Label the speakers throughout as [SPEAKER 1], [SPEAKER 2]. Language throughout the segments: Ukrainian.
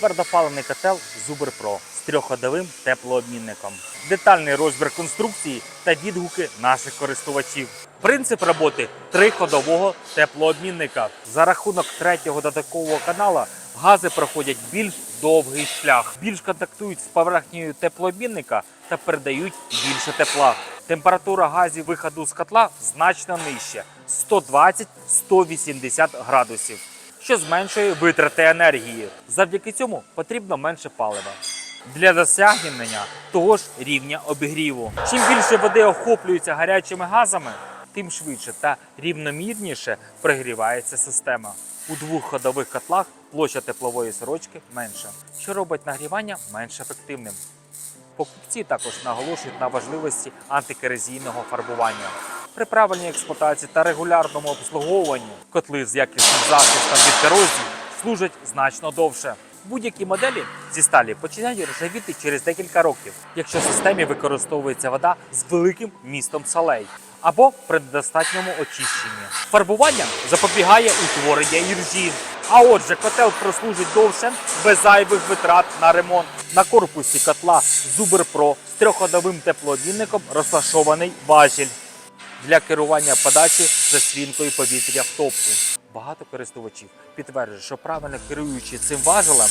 [SPEAKER 1] Твердопаливний котел Зубр Про з трьохходовим теплообмінником. Детальний розбір конструкції та відгуки наших користувачів. Принцип роботи триходового теплообмінника. За рахунок третього додаткового канала гази проходять більш довгий шлях, більш контактують з поверхнею теплообмінника та передають більше тепла. Температура газів виходу з котла значно нижча 120-180 градусів що зменшує витрати енергії. Завдяки цьому потрібно менше палива. Для досягнення того ж рівня обігріву. Чим більше води охоплюється гарячими газами, тим швидше та рівномірніше прогрівається система. У двох ходових котлах площа теплової сорочки менша, що робить нагрівання менш ефективним. Покупці також наголошують на важливості антикерозійного фарбування. При правильній експлуатації та регулярному обслуговуванні котли з якісним захистом від корозії служать значно довше. Будь-які моделі зі сталі починають ржавіти через декілька років, якщо в системі використовується вода з великим містом солей або при недостатньому очищенні. Фарбування запобігає утворення іржі. А отже, котел прослужить довше без зайвих витрат на ремонт. На корпусі котла Зубр Про з трьохходовим теплообмінником розташований важіль для керування подачі засвінкою повітря в топку. Багато користувачів підтверджують, що правильно керуючи цим важелем,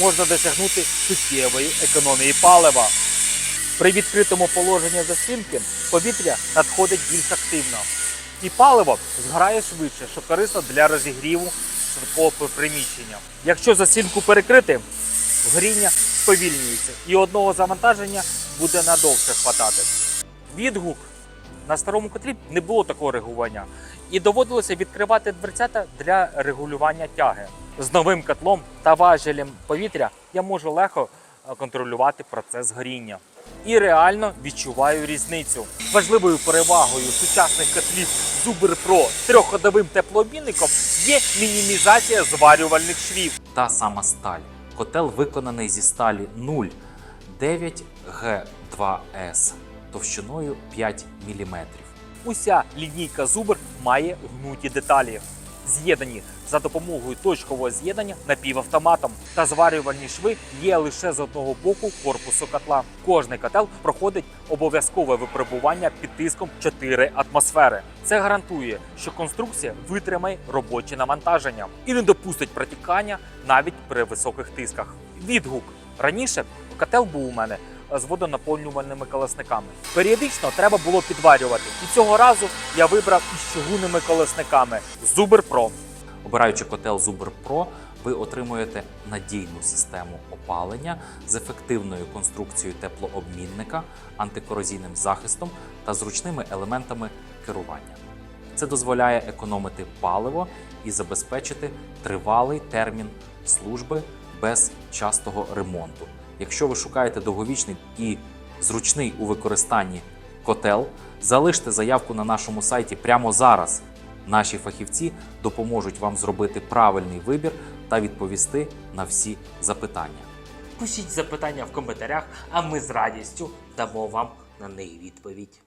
[SPEAKER 1] можна досягнути суттєвої економії палива. При відкритому положенні засвінки повітря надходить більш активно. І паливо згорає швидше, що корисно для розігріву швидкого приміщення. Якщо засінку перекрити, горіння сповільнюється і одного завантаження буде надовше хватати. Відгук на старому котлі не було такого регулювання, і доводилося відкривати дверцята для регулювання тяги. З новим котлом та важелем повітря я можу легко е, контролювати процес горіння. І реально відчуваю різницю. Важливою перевагою сучасних котлів Zubr Pro з трьохходовим теплообмінником є мінімізація зварювальних швів. Та сама сталь. Котел виконаний зі сталі 0 9G2S товщиною 5 мм. Уся лінійка Zubr має гнуті деталі, з'єднані за допомогою точкового з'єднання напівавтоматом. Та зварювальні шви є лише з одного боку корпусу котла. Кожний котел проходить обов'язкове випробування під тиском 4 атмосфери. Це гарантує, що конструкція витримає робоче навантаження і не допустить протікання навіть при високих тисках. Відгук раніше котел був у мене з водонаповнювальними колесниками. Періодично треба було підварювати, і цього разу я вибрав із чугунними колесниками Zubr Pro. Обираючи котел Zubr Pro, ви отримуєте надійну систему опалення з ефективною конструкцією теплообмінника, антикорозійним захистом та зручними елементами керування. Це дозволяє економити паливо і забезпечити тривалий термін служби без частого ремонту. Якщо ви шукаєте довговічний і зручний у використанні котел, залиште заявку на нашому сайті прямо зараз. Наші фахівці допоможуть вам зробити правильний вибір та відповісти на всі запитання. Пишіть запитання в коментарях, а ми з радістю дамо вам на них відповідь.